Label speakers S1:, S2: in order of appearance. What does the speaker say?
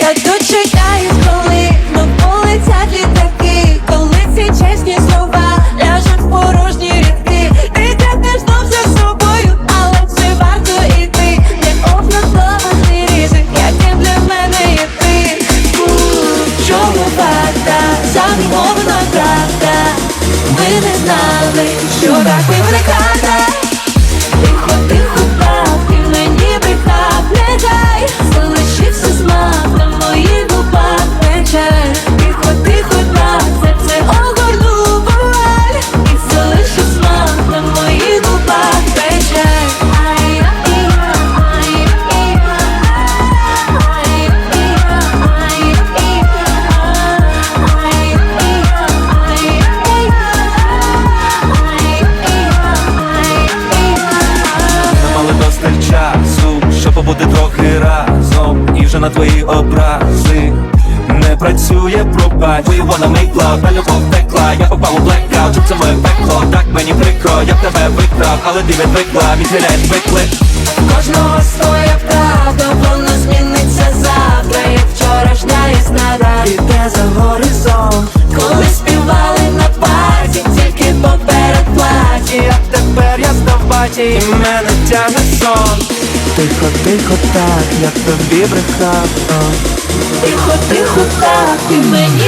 S1: Я тут коли на полетять літаки, коли ці чесні слова ляжуть в порожні рядки. Ти тягнеш знов за собою, але це варто іти. Не обґрунтований ризик, яким для мене є ти. У, Чому варта замінована правда? Ми не знали, що так вибере карта.
S2: Досталь часу, щоб побути трохи разом І вже на твої образи не працює пробач. We wanna make love, та любов текла Я попав у щоб це моє пекло. Так мені прикро, я б тебе викрав Але ти відвикла, відхиляй виклик
S1: Кожного своя правда, воно зміниться завтра, як вчорашня ясна Іде за горизонт,
S2: я і мене тягне сон. Тихо, тихо, так, як тобі брехав
S1: тихо, тихо, так, ти мені